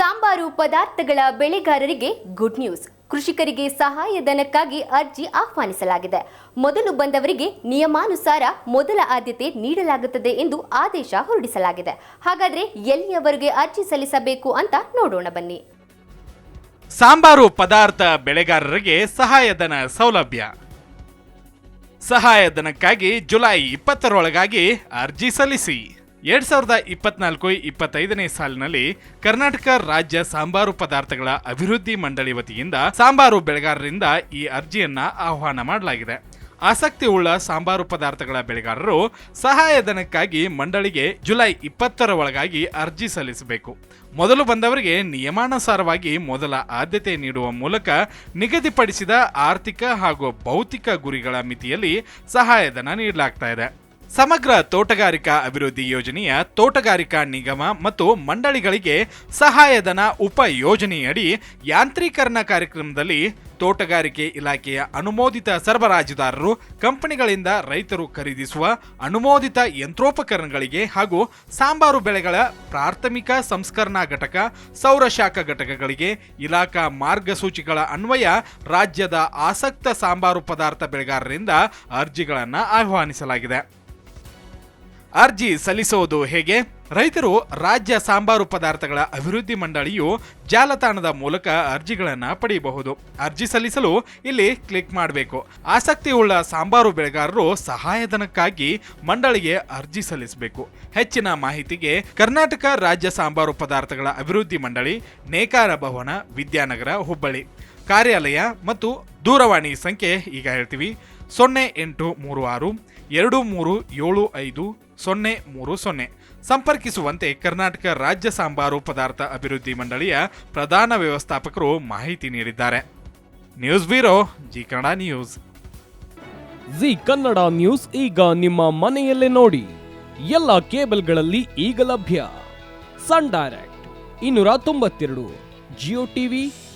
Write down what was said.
ಸಾಂಬಾರು ಪದಾರ್ಥಗಳ ಬೆಳೆಗಾರರಿಗೆ good news ಕೃಷಿಕರಿಗೆ ಸಹಾಯಧನಕ್ಕಾಗಿ ಅರ್ಜಿ ಆಹ್ವಾನಿಸಲಾಗಿದೆ. ಮೊದಲು ಬಂದವರಿಗೆ ನಿಯಮಾನುಸಾರ ಮೊದಲ ಆದ್ಯತೆ ನೀಡಲಾಗುತ್ತದೆ ಎಂದು ಆದೇಶ ಹೊರಡಿಸಲಾಗಿದೆ. ಹಾಗಾದರೆ ಎಲ್ಲಿಯವರೆಗೆ ಅರ್ಜಿ ಸಲ್ಲಿಸಬೇಕು ಅಂತ ನೋಡೋಣ ಬನ್ನಿ. ಸಾಂಬಾರು ಪದಾರ್ಥ ಬೆಳೆಗಾರರಿಗೆ ಸಹಾಯಧನ ಸೌಲಭ್ಯ. ಸಹಾಯಧನಕ್ಕಾಗಿ ಜುಲೈ ಇಪ್ಪತ್ತರೊಳಗಾಗಿ ಅರ್ಜಿ ಸಲ್ಲಿಸಿ. ಎರಡ್ ಸಾವಿರದ ಇಪ್ಪತ್ನಾಲ್ಕು ಇಪ್ಪತ್ತೈದನೇ ಸಾಲಿನಲ್ಲಿ ಕರ್ನಾಟಕ ರಾಜ್ಯ ಸಾಂಬಾರು ಪದಾರ್ಥಗಳ ಅಭಿವೃದ್ಧಿ ಮಂಡಳಿ ವತಿಯಿಂದ ಸಾಂಬಾರು ಬೆಳೆಗಾರರಿಂದ ಈ ಅರ್ಜಿಯನ್ನ ಆಹ್ವಾನ ಮಾಡಲಾಗಿದೆ. ಆಸಕ್ತಿ ಉಳ್ಳ ಸಾಂಬಾರು ಪದಾರ್ಥಗಳ ಬೆಳೆಗಾರರು ಸಹಾಯಧನಕ್ಕಾಗಿ ಮಂಡಳಿಗೆ ಜುಲೈ ಇಪ್ಪತ್ತರ ಒಳಗಾಗಿ ಅರ್ಜಿ ಸಲ್ಲಿಸಬೇಕು. ಮೊದಲು ಬಂದವರಿಗೆ ನಿಯಮಾನುಸಾರವಾಗಿ ಮೊದಲ ಆದ್ಯತೆ ನೀಡುವ ಮೂಲಕ ನಿಗದಿಪಡಿಸಿದ ಆರ್ಥಿಕ ಹಾಗೂ ಭೌತಿಕ ಗುರಿಗಳ ಮಿತಿಯಲ್ಲಿ ಸಹಾಯಧನ ನೀಡಲಾಗ್ತಾ ಇದೆ. ಸಮಗ್ರ ತೋಟಗಾರಿಕಾ ಅಭಿವೃದ್ಧಿ ಯೋಜನೆಯ ತೋಟಗಾರಿಕಾ ನಿಗಮ ಮತ್ತು ಮಂಡಳಿಗಳಿಗೆ ಸಹಾಯಧನ ಉಪ ಯೋಜನೆಯಡಿ ಯಾಂತ್ರೀಕರಣ ಕಾರ್ಯಕ್ರಮದಲ್ಲಿ ತೋಟಗಾರಿಕೆ ಇಲಾಖೆಯ ಅನುಮೋದಿತ ಸರಬರಾಜುದಾರರು, ಕಂಪನಿಗಳಿಂದ ರೈತರು ಖರೀದಿಸುವ ಅನುಮೋದಿತ ಯಂತ್ರೋಪಕರಣಗಳಿಗೆ ಹಾಗೂ ಸಾಂಬಾರು ಬೆಳೆಗಳ ಪ್ರಾಥಮಿಕ ಸಂಸ್ಕರಣಾ ಘಟಕ ಸೌರಶಾಖ ಘಟಕಗಳಿಗೆ ಇಲಾಖಾ ಮಾರ್ಗಸೂಚಿಗಳ ಅನ್ವಯ ರಾಜ್ಯದ ಆಸಕ್ತ ಸಾಂಬಾರು ಪದಾರ್ಥ ಬೆಳೆಗಾರರಿಂದ ಅರ್ಜಿಗಳನ್ನು ಆಹ್ವಾನಿಸಲಾಗಿದೆ. ಅರ್ಜಿ ಸಲ್ಲಿಸುವುದು ಹೇಗೆ? ರೈತರು ರಾಜ್ಯ ಸಾಂಬಾರು ಪದಾರ್ಥಗಳ ಅಭಿವೃದ್ಧಿ ಮಂಡಳಿಯು ಜಾಲತಾಣದ ಮೂಲಕ ಅರ್ಜಿಗಳನ್ನು ಪಡೆಯಬಹುದು. ಅರ್ಜಿ ಸಲ್ಲಿಸಲು ಇಲ್ಲಿ ಕ್ಲಿಕ್ ಮಾಡಬೇಕು. ಆಸಕ್ತಿ ಉಳ್ಳ ಸಾಂಬಾರು ಬೆಳೆಗಾರರು ಸಹಾಯಧನಕ್ಕಾಗಿ ಮಂಡಳಿಗೆ ಅರ್ಜಿ ಸಲ್ಲಿಸಬೇಕು. ಹೆಚ್ಚಿನ ಮಾಹಿತಿಗೆ ಕರ್ನಾಟಕ ರಾಜ್ಯ ಸಾಂಬಾರು ಪದಾರ್ಥಗಳ ಅಭಿವೃದ್ಧಿ ಮಂಡಳಿ, ನೇಕಾರ ಭವನ, ವಿದ್ಯಾನಗರ, ಹುಬ್ಬಳ್ಳಿ. ಕಾರ್ಯಾಲಯ ಮತ್ತು ದೂರವಾಣಿ ಸಂಖ್ಯೆ ಈಗ ಹೇಳ್ತೀವಿ. ಸೊನ್ನೆ ಎಂಟು ಮೂರು ಆರು, ಎರಡು ಮೂರು ಏಳು ಐದು, ಸೊನ್ನೆ ಮೂರು ಸೊನ್ನೆ. ಸಂಪರ್ಕಿಸುವಂತೆ ಕರ್ನಾಟಕ ರಾಜ್ಯ ಸಾಂಬಾರು ಪದಾರ್ಥ ಅಭಿವೃದ್ಧಿ ಮಂಡಳಿಯ ಪ್ರಧಾನ ವ್ಯವಸ್ಥಾಪಕರು ಮಾಹಿತಿ ನೀಡಿದ್ದಾರೆ. News bureau, Zee Kannada news. Zee Kannada news ಈಗ ನಿಮ್ಮ ಮನೆಯಲ್ಲೇ ನೋಡಿ. ಎಲ್ಲ ಕೇಬಲ್ಗಳಲ್ಲಿ ಈಗ ಲಭ್ಯ. ಸನ್ ಡೈರೆಕ್ಟ್, ಇನ್ನೂರ ತೊಂಬತ್ತೆರಡು, ಜಿಯೋ ಟಿವಿ